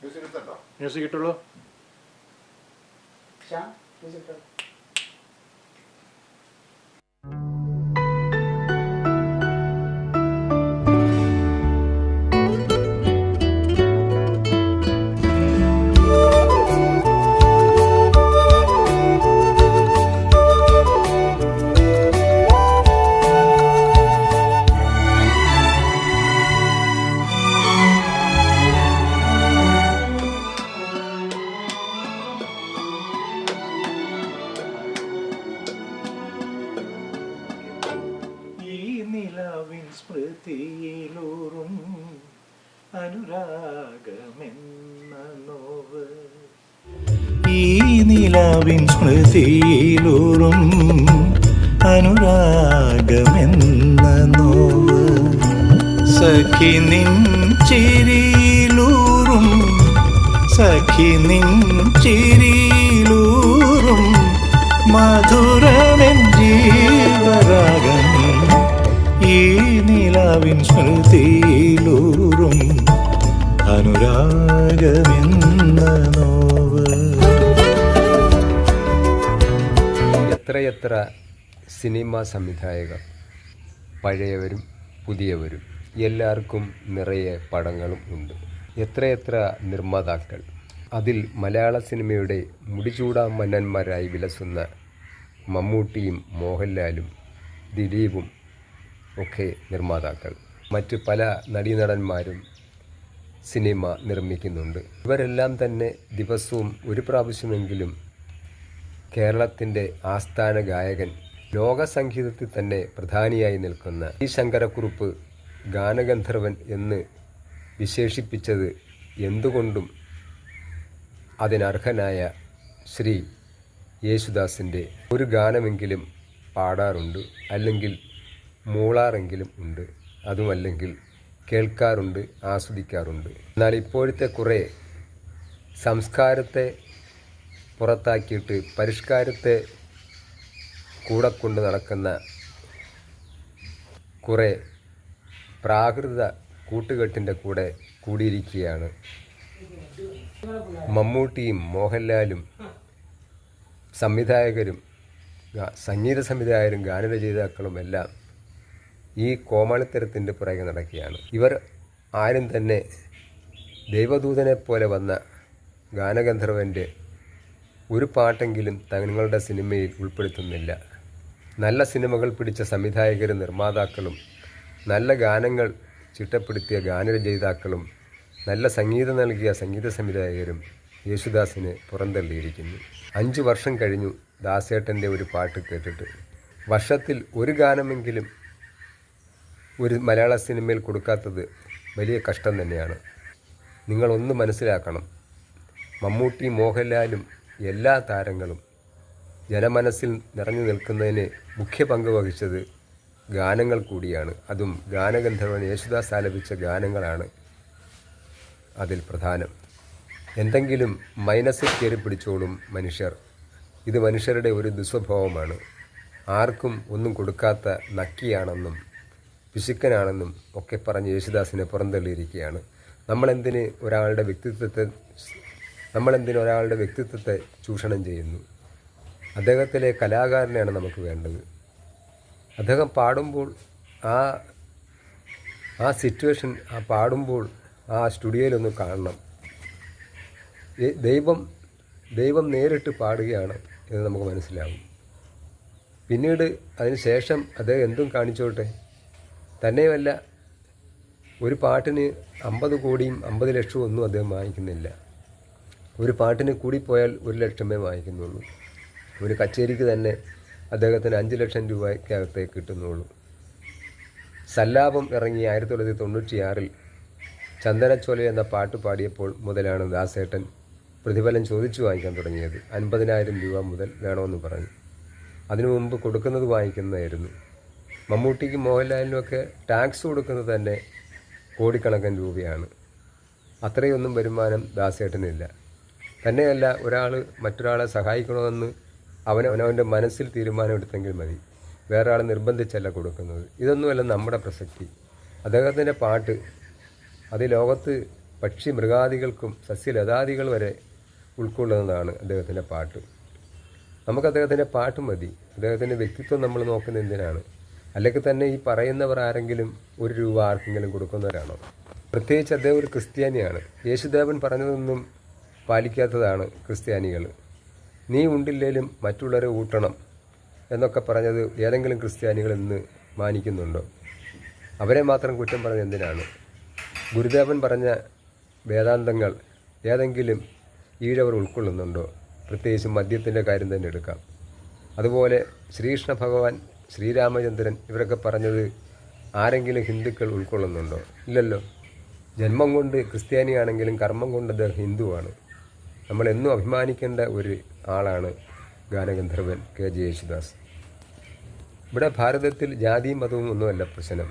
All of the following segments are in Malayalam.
മ്യൂസിക് എടുത്തോ മ്യൂസിക് ഇട്ടുള്ളൂ നിലാവിൻ സ്മൃതിയിലൂറും അനുരാഗമെന്ന നോവ്. സഖി നിൻ ചിരിയിലൂറും സഖി നിൻ ചിരിയിലൂറും മധുരമെൻ ജീവരാഗം ഈ നിലാവിൻ സ്മൃതിയിലൂറും അനുരാഗമെന്ന എത്രയെത്ര സിനിമാ സംവിധായകർ? പഴയവരും പുതിയവരും. എല്ലാവർക്കും നിറയെ പടങ്ങളും ഉണ്ട്. എത്രയെത്ര നിർമ്മാതാക്കൾ? അതിൽ മലയാള സിനിമയുടെ മുടിചൂടാ മന്നന്മാരായി വിലസുന്ന മമ്മൂട്ടിയും മോഹൻലാലും ദിലീപും ഒക്കെ നിർമ്മാതാക്കൾ. മറ്റ് പല നടീനടന്മാരും സിനിമ നിർമ്മിക്കുന്നുണ്ട്. ഇവരെല്ലാം തന്നെ ദിവസവും ഒരു പ്രാവശ്യമെങ്കിലും കേരളത്തിന്റെ ആസ്ഥാന ഗായകൻ ലോക സംഗീതത്തിൽ തന്നെ പ്രധാനിയായി നിൽക്കുന്ന ഈ ശങ്കരക്കുറുപ്പ് ഗാനഗന്ധർവൻ എന്ന് വിശേഷിപ്പിച്ചത് എന്തുകൊണ്ടും അതിനർഹനായ ശ്രീ യേശുദാസിന്റെ ഒരു ഗാനമെങ്കിലും പാടാറുണ്ട് അല്ലെങ്കിൽ മൂളാറെങ്കിലും ഉണ്ട്. അതുമല്ലെങ്കിൽ കേൾക്കാറുണ്ട് ആസ്വദിക്കാറുണ്ട്. എന്നാൽ ഇപ്പോഴത്തെ കുറേ സംസ്കാരത്തെ പുറത്താക്കിയിട്ട് പരിഷ്കാരത്തെ കൂടെ കൊണ്ട് നടക്കുന്ന കുറേ പ്രാകൃത കൂട്ടുകെട്ടിന്റെ കൂടെ കൂടിയിരിക്കുകയാണ്. മമ്മൂട്ടിയും മോഹൻലാലും സംവിധായകരും സംഗീത സംവിധായകരും ഗാനരചയിതാക്കളും എല്ലാം ഈ കോമാളിത്തരത്തിന്റെ പുറകെ നടക്കുകയാണ്. ഇവർ ആരും തന്നെ ദൈവദൂതനെ പോലെ വന്ന ഗാനഗന്ധർവന്റെ ഒരു പാട്ടെങ്കിലും തങ്ങളുടെ സിനിമയിൽ ഉൾപ്പെടുത്തുന്നില്ല. നല്ല സിനിമകൾ പിടിച്ച സംവിധായകരും നിർമ്മാതാക്കളും നല്ല ഗാനങ്ങൾ ചിട്ടപ്പെടുത്തിയ ഗാനരചയിതാക്കളും നല്ല സംഗീതം നൽകിയ സംഗീത സംവിധായകരും യേശുദാസിനെ പുറന്തള്ളിയിരിക്കുന്നു. അഞ്ച് വർഷം കഴിഞ്ഞു ദാസേട്ടന്റെ ഒരു പാട്ട് കേട്ടിട്ട്. വർഷത്തിൽ ഒരു ഗാനമെങ്കിലും ഒരു മലയാള സിനിമയിൽ കൊടുക്കാത്തത് വലിയ കഷ്ടം തന്നെയാണ്. നിങ്ങളൊന്ന് മനസ്സിലാക്കണം. മമ്മൂട്ടി മോഹൻലാലും എല്ലാ താരങ്ങളും ജനമനസ്സിൽ നിറഞ്ഞു നിൽക്കുന്നതിന് മുഖ്യ പങ്ക് വഹിച്ചത് ഗാനങ്ങൾ കൂടിയാണ്. അതും ഗാനഗന്ധർവൻ യേശുദാസ് ആലപിച്ച ഗാനങ്ങളാണ് അതിൽ പ്രധാനം. എന്തെങ്കിലും മൈനസിൽ കയറി പിടിച്ചോളും മനുഷ്യർ. ഇത് മനുഷ്യരുടെ ഒരു ദുസ്വഭാവമാണ്. ആർക്കും ഒന്നും കൊടുക്കാത്ത നക്കിയാണെന്നും പിശുക്കനാണെന്നും ഒക്കെ പറഞ്ഞ് യേശുദാസിനെ പുറന്തള്ളിയിരിക്കുകയാണ്. നമ്മളെന്തിന് ഒരാളുടെ വ്യക്തിത്വത്തെ നമ്മളെന്തിന് ഒരാളുടെ വ്യക്തിത്വത്തെ ചൂഷണം ചെയ്യുന്നു? അദ്ദേഹത്തിലെ കലാകാരനെയാണ് നമുക്ക് വേണ്ടത്. അദ്ദേഹം പാടുമ്പോൾ ആ ആ സിറ്റുവേഷൻ ആ പാടുമ്പോൾ ആ സ്റ്റുഡിയോയിലൊന്ന് കാണണം. ദൈവം ദൈവം നേരിട്ട് പാടുകയാണ് എന്ന് നമുക്ക് മനസ്സിലാവും. പിന്നീട് അതിന് ശേഷം അദ്ദേഹം എന്തും കാണിച്ചോട്ടെ? തന്നെയുമല്ല ഒരു പാട്ടിന് അമ്പത് കോടിയും അമ്പത് ലക്ഷവും ഒന്നും അദ്ദേഹം വാങ്ങിക്കുന്നില്ല. ഒരു പാട്ടിന് പോയാൽ ഒരു ലക്ഷമേ വാങ്ങിക്കുന്നുള്ളൂ. ഒരു കച്ചേരിക്ക് തന്നെ അദ്ദേഹത്തിന് അഞ്ച് ലക്ഷം രൂപയ്ക്കകത്തേ കിട്ടുന്നുള്ളൂ. സല്ലാപം ഇറങ്ങി ആയിരത്തി തൊള്ളായിരത്തി തൊണ്ണൂറ്റിയാറിൽ ചന്ദനച്ചോല എന്ന പാട്ട് പാടിയപ്പോൾ മുതലാണ് ദാസേട്ടൻ പ്രതിഫലം ചോദിച്ചു വാങ്ങിക്കാൻ തുടങ്ങിയത്. അൻപതിനായിരം രൂപ മുതൽ വേണമെന്ന് പറഞ്ഞു. അതിനു മുമ്പ് കൊടുക്കുന്നത് വാങ്ങിക്കുന്നതായിരുന്നു. മമ്മൂട്ടിക്കും മോഹൻലാലിനുമൊക്കെ ടാക്സ് കൊടുക്കുന്നത് തന്നെ കോടിക്കണക്കിന് രൂപയാണ്. അത്രയൊന്നും വരുമാനം ദാസേട്ടനില്ല. തന്നെയല്ല ഒരാൾ മറ്റൊരാളെ സഹായിക്കണമെന്ന് അവൻ അവനവന്റെ മനസ്സിൽ തീരുമാനമെടുത്തെങ്കിൽ മതി. വേറെ ആൾ നിർബന്ധിച്ചല്ല കൊടുക്കുന്നത്. ഇതൊന്നുമല്ല നമ്മുടെ പ്രസക്തി. അദ്ദേഹത്തിന്റെ പാട്ട് അത് ലോകത്ത് പക്ഷി മൃഗാദികൾക്കും സസ്യലതാദികൾ വരെ ഉൾക്കൊള്ളുന്നതാണ് അദ്ദേഹത്തിന്റെ പാട്ട്. നമുക്ക് അദ്ദേഹത്തിന്റെ പാട്ട് മതി. അദ്ദേഹത്തിന്റെ വ്യക്തിത്വം നമ്മൾ നോക്കുന്ന എന്തിനാണ്? അല്ലെങ്കിൽ തന്നെ ഈ പറയുന്നവർ ആരെങ്കിലും ഒരു രൂപ ആർക്കെങ്കിലും കൊടുക്കുന്നവരാണോ? പ്രത്യേകിച്ച് അദ്ദേഹം ഒരു ക്രിസ്ത്യാനിയാണ്. യേശുദേവൻ പറഞ്ഞതൊന്നും പാലിക്കാത്തതാണ് ക്രിസ്ത്യാനികൾ. നീ ഉണ്ടില്ലേലും മറ്റുള്ളവരെ ഊട്ടണം എന്നൊക്കെ പറഞ്ഞത് ഏതെങ്കിലും ക്രിസ്ത്യാനികൾ ഇന്ന് മാനിക്കുന്നുണ്ടോ? അവരെ മാത്രം കുറ്റം പറഞ്ഞത് എന്തിനാണ്? ഗുരുദേവൻ പറഞ്ഞ വേദാന്തങ്ങൾ ഏതെങ്കിലും ഈഴവർ ഉൾക്കൊള്ളുന്നുണ്ടോ? പ്രത്യേകിച്ചും മദ്യത്തിന്റെ കാര്യം തന്നെ എടുക്കാം. അതുപോലെ ശ്രീകൃഷ്ണ ഭഗവാൻ ശ്രീരാമചന്ദ്രൻ ഇവരൊക്കെ പറഞ്ഞത് ആരെങ്കിലും ഹിന്ദുക്കൾ ഉൾക്കൊള്ളുന്നുണ്ടോ? ഇല്ലല്ലോ. ജന്മം കൊണ്ട് ക്രിസ്ത്യാനിയാണെങ്കിലും കർമ്മം കൊണ്ട് അദ്ദേഹം ഹിന്ദുവാണ്. നമ്മൾ എന്നും അഭിമാനിക്കേണ്ട ഒരു ആളാണ് ഗാനഗന്ധർവൻ കെ. ജെ. യേശുദാസ്. ഇവിടെ ഭാരതത്തിൽ ജാതിയും മതവും ഒന്നുമല്ല പ്രശ്നം.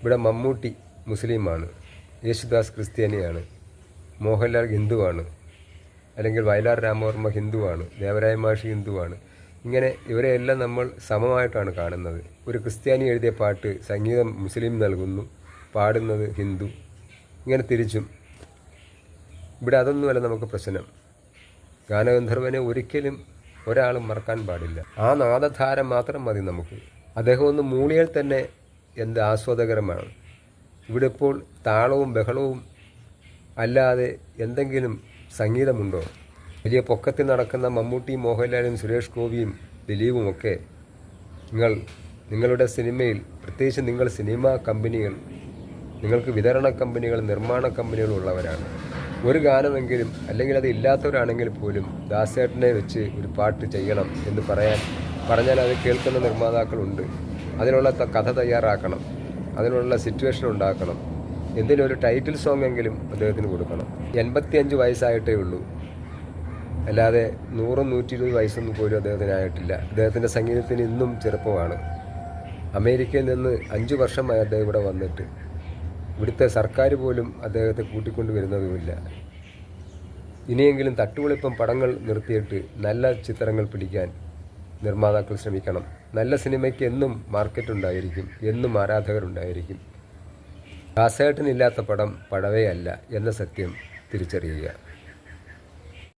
ഇവിടെ മമ്മൂട്ടി മുസ്ലിമാണ് യേശുദാസ് ക്രിസ്ത്യാനിയാണ് മോഹൻലാൽ ഹിന്ദുവാണ് അല്ലെങ്കിൽ വയലാർ രാമവർമ്മ ഹിന്ദുവാണ് ദേവരായ മാഷി ഹിന്ദുവാണ്. ഇങ്ങനെ ഇവരെയെല്ലാം നമ്മൾ സമമായിട്ടാണ് കാണുന്നത്. ഒരു ക്രിസ്ത്യാനി എഴുതിയ പാട്ട് സംഗീതം മുസ്ലിം നൽകുന്നു പാടുന്നത് ഹിന്ദു. ഇങ്ങനെ തിരിച്ചും ഇവിടെ അതൊന്നുമല്ല നമുക്ക് പ്രശ്നം. ഗാനഗന്ധർവനെ ഒരിക്കലും ഒരാളും മറക്കാൻ പാടില്ല. ആ നാദധാര മാത്രം മതി നമുക്ക്. അദ്ദേഹം ഒന്ന് മൂളിയാൽ തന്നെ എന്ത് ആസ്വാദകരമാണ്. ഇവിടെ ഇപ്പോൾ താളവും ബഹളവും അല്ലാതെ എന്തെങ്കിലും സംഗീതമുണ്ടോ? വലിയ പൊക്കത്തിൽ നടക്കുന്ന മമ്മൂട്ടി മോഹൻലാലും സുരേഷ് ഗോപിയും ദിലീപും ഒക്കെ നിങ്ങൾ നിങ്ങളുടെ സിനിമയിൽ പ്രത്യേകിച്ച് നിങ്ങൾ സിനിമാ കമ്പനികൾ നിങ്ങൾക്ക് വിതരണ കമ്പനികൾ നിർമ്മാണ കമ്പനികൾ ഉള്ളവരാണ്. ഒരു ഗാനമെങ്കിലും അല്ലെങ്കിൽ അത് ഇല്ലാത്തവരാണെങ്കിൽ പോലും ദാസേട്ടനെ വെച്ച് ഒരു പാട്ട് ചെയ്യണം എന്ന് പറയാൻ പറഞ്ഞാൽ അത് കേൾക്കുന്ന നിർമ്മാതാക്കളുണ്ട്. അതിനുള്ള കഥ തയ്യാറാക്കണം. അതിനുള്ള സിറ്റുവേഷൻ ഉണ്ടാക്കണം. എന്തെങ്കിലും ഒരു ടൈറ്റിൽ സോങ് എങ്കിലും അദ്ദേഹത്തിന് കൊടുക്കണം. എൺപത്തിയഞ്ച് വയസ്സായിട്ടേ ഉള്ളൂ. അല്ലാതെ നൂറും നൂറ്റി ഇരുപത് വയസ്സൊന്നും പോലും അദ്ദേഹത്തിനായിട്ടില്ല. അദ്ദേഹത്തിന്റെ സംഗീതത്തിന് ഇന്നും ചെറുപ്പമാണ്. അമേരിക്കയിൽ നിന്ന് അഞ്ച് വർഷമായി അദ്ദേഹം ഇവിടെ വന്നിട്ട് ഇവിടുത്തെ സർക്കാർ പോലും അദ്ദേഹത്തെ കൂട്ടിക്കൊണ്ടുവരുന്നതുമില്ല. ഇനിയെങ്കിലും തട്ടുപൊളിപ്പം പടങ്ങൾ നിർത്തിയിട്ട് നല്ല ചിത്രങ്ങൾ പിടിക്കാൻ നിർമ്മാതാക്കൾ ശ്രമിക്കണം. നല്ല സിനിമയ്ക്ക് എന്നും മാർക്കറ്റ് ഉണ്ടായിരിക്കും എന്നും ആരാധകരുണ്ടായിരിക്കും. ദാസേട്ടനില്ലാത്ത പടം പടവേ അല്ല എന്ന സത്യം തിരിച്ചറിയുക.